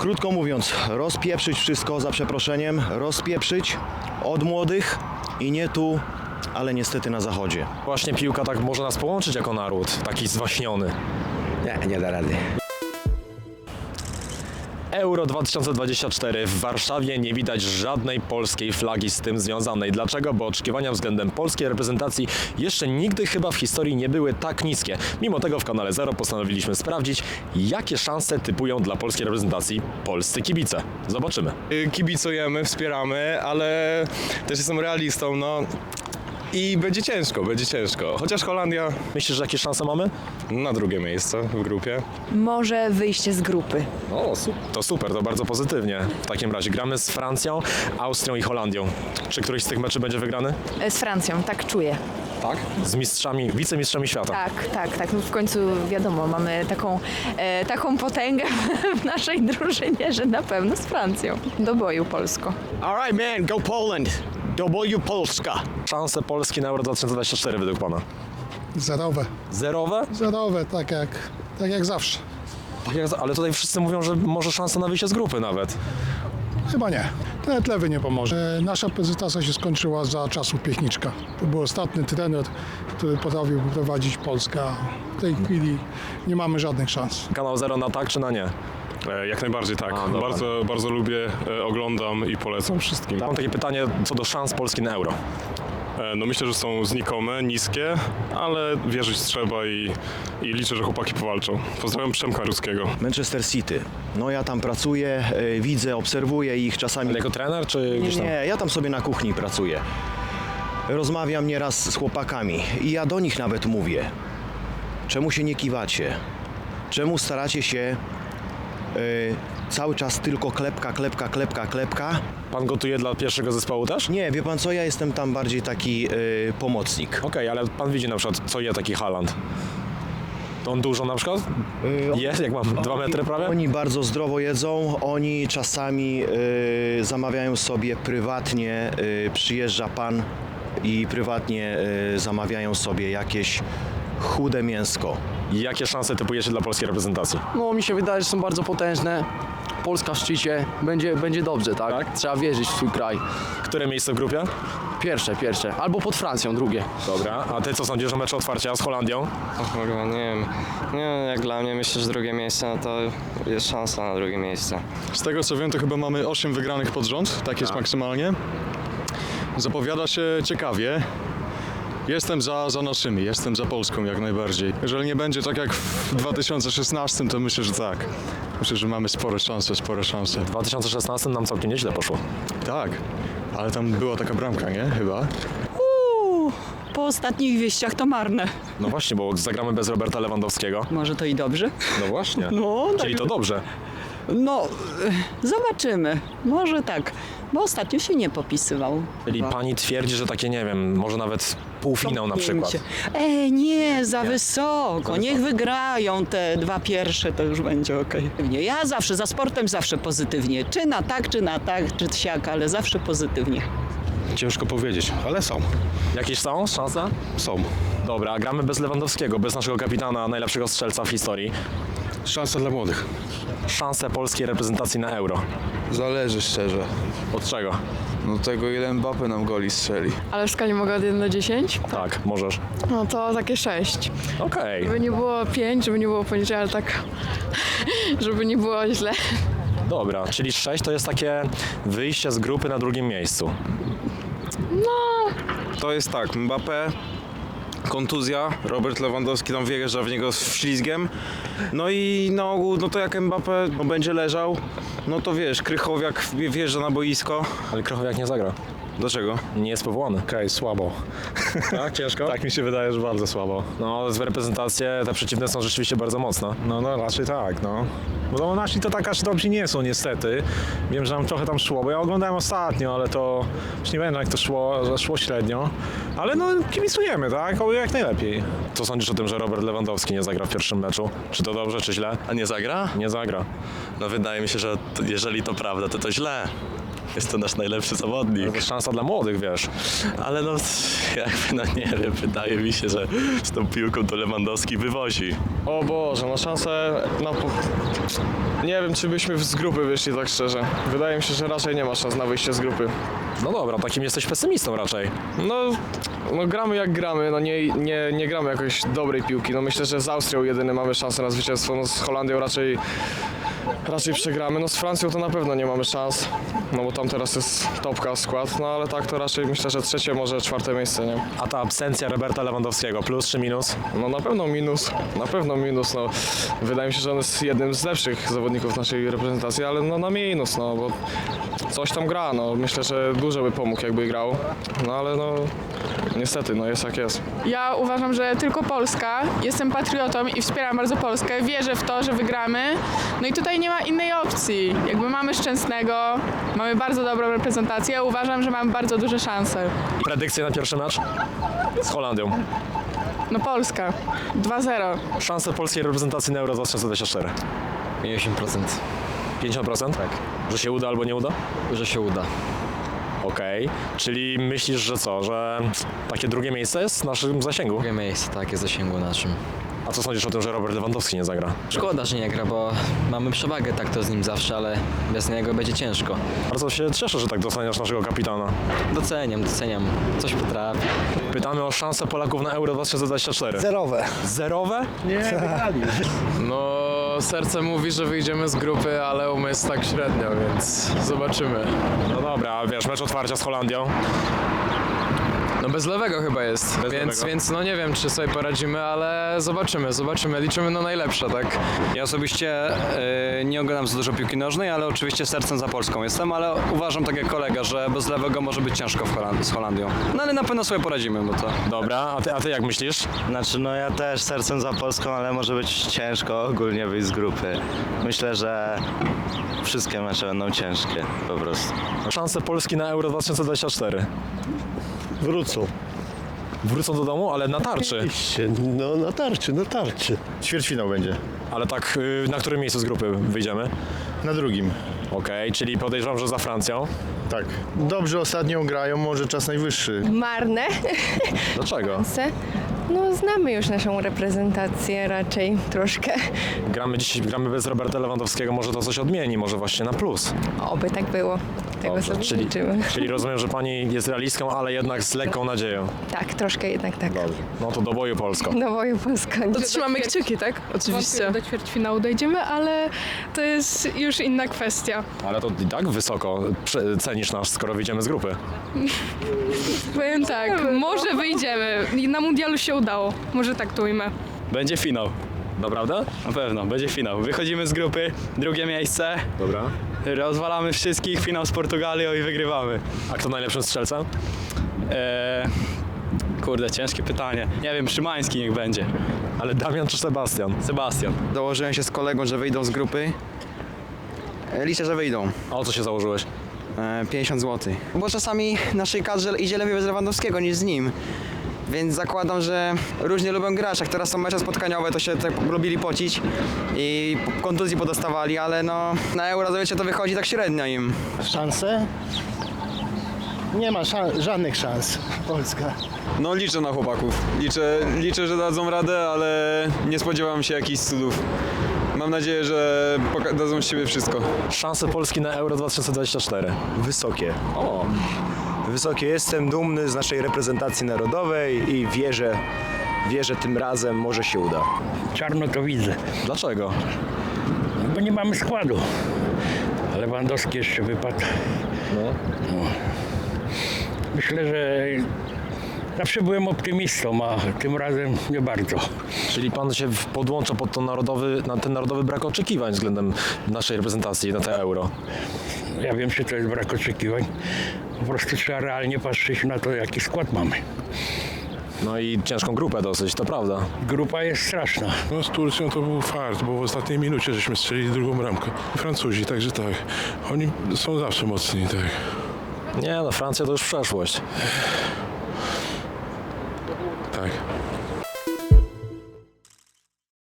Krótko mówiąc, rozpieprzyć wszystko za przeproszeniem, rozpieprzyć od młodych i nie tu, ale niestety na zachodzie. Właśnie piłka tak może nas połączyć jako naród, taki zwaśniony. Nie, nie da rady. Euro 2024 w Warszawie nie widać żadnej polskiej flagi z tym związanej. Dlaczego? Bo oczekiwania względem polskiej reprezentacji jeszcze nigdy chyba w historii nie były tak niskie. Mimo tego w kanale Zero postanowiliśmy sprawdzić, jakie szanse typują dla polskiej reprezentacji polscy kibice. Zobaczymy. Kibicujemy, wspieramy, ale też jestem realistą, no i będzie ciężko, będzie ciężko. Chociaż Holandia Myślisz, że jakie szanse mamy? na drugie miejsce w grupie. Może wyjście z grupy. O, to super, to bardzo pozytywnie. W takim razie gramy z Francją, Austrią i Holandią. Czy któryś z tych meczy będzie wygrany? E, Z Francją, tak czuję. Tak. Z mistrzami, wicemistrzami świata. Tak, tak, tak. No w końcu wiadomo, mamy taką, e, taką potęgę w naszej drużynie, że na pewno z Francją. Do boju Polsko. All right, man, go Poland. Do boju Polska. Szanse Polski na Euro 2024 według Pana? Zerowe. Zerowe? Zerowe, tak jak, tak jak zawsze. Tak jak- Ale tutaj wszyscy mówią, że może szansa na wyjście z grupy nawet. Chyba nie. Ten lewy nie pomoże. E, Nasza prezentacja się skończyła za czasów Piechniczka. To był ostatni trener, który potrafił prowadzić Polskę. a W tej chwili nie mamy żadnych szans. Kanał Zero na tak czy na nie? E, Jak najbardziej tak. Dobra. bardzo, bardzo lubię, e, oglądam i polecam wszystkim. Mam takie pytanie co do szans Polski na Euro. E, No myślę, że są znikome, niskie, ale wierzyć trzeba i, i liczę, że chłopaki powalczą. Pozdrawiam Przemka Ruskiego. Manchester City. No ja tam pracuję, widzę, obserwuję ich czasami. Ale jako trener czy gdzieś tam? Nie, ja tam sobie na kuchni pracuję. Rozmawiam nieraz z chłopakami i ja do nich nawet mówię. Czemu się nie kiwacie? Czemu staracie się cały czas tylko klepka, klepka, klepka, klepka? Pan gotuje dla pierwszego zespołu też? Nie, wie pan co, ja jestem tam bardziej taki y, pomocnik. Okej, ale pan widzi na przykład, co je taki Haaland. To on dużo na przykład? Jest, jak mam dwa metry prawie? Oni bardzo zdrowo jedzą, oni czasami y, zamawiają sobie prywatnie, y, przyjeżdża pan i prywatnie y, zamawiają sobie jakieś chude mięsko. Jakie szanse typujecie dla polskiej reprezentacji? No mi się wydaje, że są bardzo potężne. Polska w szczycie, będzie, będzie dobrze, tak? Tak? Trzeba wierzyć w swój kraj. Które miejsce w grupie? Pierwsze, pierwsze. Albo pod Francją, drugie. Dobra, a ty co sądzisz o meczu otwarcia z Holandią? Kurwa, nie wiem. Nie wiem, jak dla mnie myślę, że drugie miejsce, no to jest szansa na drugie miejsce. Z tego co wiem, to chyba mamy 8 wygranych pod rząd, tak jest maksymalnie. Zapowiada się ciekawie. Jestem za, za naszymi, jestem za Polską jak najbardziej. Jeżeli nie będzie tak jak w 2016, to myślę, że tak. Myślę, że mamy spore szanse, spore szanse. W 2016 nam całkiem nieźle poszło. Tak, ale tam była taka bramka, nie? Chyba. Po ostatnich wieściach to marne. No właśnie, bo zagramy bez Roberta Lewandowskiego. Może to i dobrze? No właśnie. No, Czyli to dobrze. No, e, zobaczymy. Może tak, bo ostatnio się nie popisywał. Czyli pani twierdzi, że takie, nie wiem, może nawet półfinał na przykład. E, nie, za wysoko. Niech wygrają te dwa pierwsze, to już będzie okej. Nie, Ja zawsze, za sportem zawsze pozytywnie. Czy na tak, czy na tak, czy siak, ale zawsze pozytywnie. Ciężko powiedzieć, ale są. Jakieś są szanse? Są. Dobra, gramy bez Lewandowskiego, bez naszego kapitana, najlepszego strzelca w historii. Szansa dla młodych. Szanse polskiej reprezentacji na Euro. Zależy szczerze. Od czego? No tego ile Mbappé nam goli strzeli. Ale w skali mogę od 1 do 10? Tak, możesz. No to takie 6. Okej. Żeby nie było 5, żeby nie było poniżej, ale tak, żeby nie było źle. Dobra, czyli 6 to jest takie wyjście z grupy na drugim miejscu. To jest tak, Mbappé, kontuzja, Robert Lewandowski tam wjeżdża w niego z ślizgiem. No i na ogół, no to jak Mbappé no, będzie leżał, no to wiesz, Krychowiak wje- wjeżdża na boisko. Ale Krochowiak nie zagra. Dlaczego? Nie jest powołany. Okej, słabo. Tak, ciężko? Tak mi się wydaje, że bardzo słabo. No, z reprezentacje te przeciwne są rzeczywiście bardzo mocne. No, no raczej tak, no. Bo nasi to tak aż dobrzy nie są niestety. Wiem, że nam trochę tam szło, bo ja oglądałem ostatnio, ale to już nie pamiętam jak to szło, że szło średnio. Ale no kibicujemy, tak? O, jak najlepiej. Co sądzisz o tym, że Robert Lewandowski nie zagra w pierwszym meczu? Czy to dobrze, czy źle? A nie zagra? Nie zagra. No wydaje mi się, że to, jeżeli to prawda, to to źle. Jest to nasz najlepszy zawodnik. To jest szansa dla młodych, wiesz. Ale no, jakby, no nie wiem, wydaje mi się, że z tą piłką to Lewandowski wywozi. O Boże, no szanse na... Po... Nie wiem, czy byśmy z grupy wyszli, tak szczerze. Wydaje mi się, że raczej nie ma szans na wyjście z grupy. No dobra, takim jesteś pesymistą raczej. No, no gramy jak gramy, no nie, nie, nie gramy jakoś dobrej piłki. No myślę, że z Austrią jedyny mamy szansę na zwycięstwo, no z Holandią raczej, raczej przegramy. No z Francją to na pewno nie mamy szans, no bo tam teraz jest topka skład, no ale tak to raczej myślę, że trzecie, może czwarte miejsce, nie? A ta absencja Roberta Lewandowskiego, plus czy minus? No na pewno minus, na pewno minus, no. Wydaje mi się, że on jest jednym z lepszych zawodników naszej reprezentacji, ale no na minus, no bo coś tam gra, no. Myślę, że dużo by pomógł, jakby grał, no ale no niestety, no jest jak jest. Ja uważam, że tylko Polska. Jestem patriotą i wspieram bardzo Polskę. Wierzę w to, że wygramy. No i tutaj nie ma innej opcji. Jakby mamy Szczęsnego, mamy bardzo dobrą reprezentację. Uważam, że mamy bardzo duże szanse. Predykcje na pierwszy mecz? Z Holandią. No Polska. 2-0. Szanse polskiej reprezentacji na Euro 2024. 50%. 50%? Tak. Że się uda albo nie uda? Że się uda. Okej. Czyli myślisz, że co, że takie drugie miejsce jest w naszym zasięgu? Drugie miejsce, tak, jest zasięgu naszym. A co sądzisz o tym, że Robert Lewandowski nie zagra? Szkoda, że nie gra, bo mamy przewagę tak to z nim zawsze, ale bez niego będzie ciężko. Bardzo się cieszę, że tak doceniasz naszego kapitana. Doceniam, doceniam. Coś potrafi. Pytamy o szansę Polaków na Euro 2024. Zerowe. Zerowe? No serce mówi, że wyjdziemy z grupy, ale umysł tak średnio, więc zobaczymy. No dobra, a wiesz, mecz otwarcia z Holandią. No bez lewego chyba jest, Bez więc, lewego. więc no nie wiem, czy sobie poradzimy, ale zobaczymy, zobaczymy. Liczymy na najlepsze, tak? Ja osobiście e, nie oglądam za dużo piłki nożnej, ale oczywiście sercem za Polską jestem, ale uważam tak jak kolega, że bez lewego może być ciężko w Holand- z Holandią. No ale na pewno sobie poradzimy, bo to... Dobra, a ty, a ty jak myślisz? Znaczy, no ja też sercem za Polską, ale może być ciężko ogólnie wyjść z grupy. Myślę, że wszystkie mecze będą ciężkie po prostu. Szanse Polski na Euro 2024. Wrócą. Wrócą do domu, ale na tarczy. Oczywiście, No na tarczy, na tarczy. Ćwierćfinał będzie. Ale tak, y, na którym miejscu z grupy wyjdziemy? Na drugim. Okej, czyli podejrzewam, że za Francją. Tak. Dobrze ostatnio grają, może czas najwyższy. Marne. Dlaczego? No znamy już naszą reprezentację raczej troszkę. Gramy dziś, gramy bez Roberta Lewandowskiego, może to coś odmieni, może właśnie na plus. Oby tak było. Tego Dobrze, sobie czyli, życzymy. czyli rozumiem, że pani jest realistką, ale jednak z lekką nadzieją. Tak, troszkę jednak tak. No to do boju Polsko. No boju Polska. Trzymamy kciuki, tak? Oczywiście. Do ćwierćfinału dojdziemy, ale to jest już inna kwestia. Ale to i tak wysoko prze- cenisz nas, skoro wyjdziemy z grupy. Powiem tak, może wyjdziemy. Na mundialu się udało. Może tak to ujmę. Będzie finał. Naprawdę? Na pewno, będzie finał. Wychodzimy z grupy, drugie miejsce, Dobra. Rozwalamy wszystkich, finał z Portugalią i wygrywamy. A kto najlepszym strzelcem? Eee, kurde, ciężkie pytanie. Nie wiem, Szymański niech będzie. Ale Damian czy Sebastian? Sebastian. Dołożyłem się z kolegą, że wyjdą z grupy. E, Liczę, że wyjdą. A o co się założyłeś? E, 50 zł. Bo czasami naszej kadrze idzie lepiej bez Lewandowskiego niż z nim. Więc zakładam, że różnie lubią grać. Jak teraz są mecze spotkaniowe, to się tak lubili pocić i kontuzji podostawali, ale no na Euro wiecie, to wychodzi tak średnio im. Szanse? Nie ma szan- żadnych szans Polska. No liczę na chłopaków. Liczę, liczę, że dadzą radę, ale nie spodziewam się jakichś cudów. Mam nadzieję, że dadzą z siebie wszystko. Szanse Polski na Euro 2024. Wysokie. O, Wysokie. Jestem dumny z naszej reprezentacji narodowej i wierzę, wierzę tym razem może się uda. Czarno to widzę, dlaczego? bo nie mamy składu. Lewandowski jeszcze wypadł. No. No. Myślę, że zawsze byłem optymistą, a tym razem nie bardzo. Czyli pan się w- podłącza pod to narodowy, na ten narodowy brak oczekiwań względem naszej reprezentacji na te Euro. Ja wiem, że to jest brak oczekiwań. Po prostu trzeba realnie patrzeć na to, jaki skład mamy. No i ciężką grupę dosyć, to prawda. Grupa jest straszna. No z Turcją to był fart, bo w ostatniej minucie żeśmy strzelili drugą bramkę. Francuzi, także tak. Oni są zawsze mocni, tak. Nie no, Francja to już przeszłość. Tak.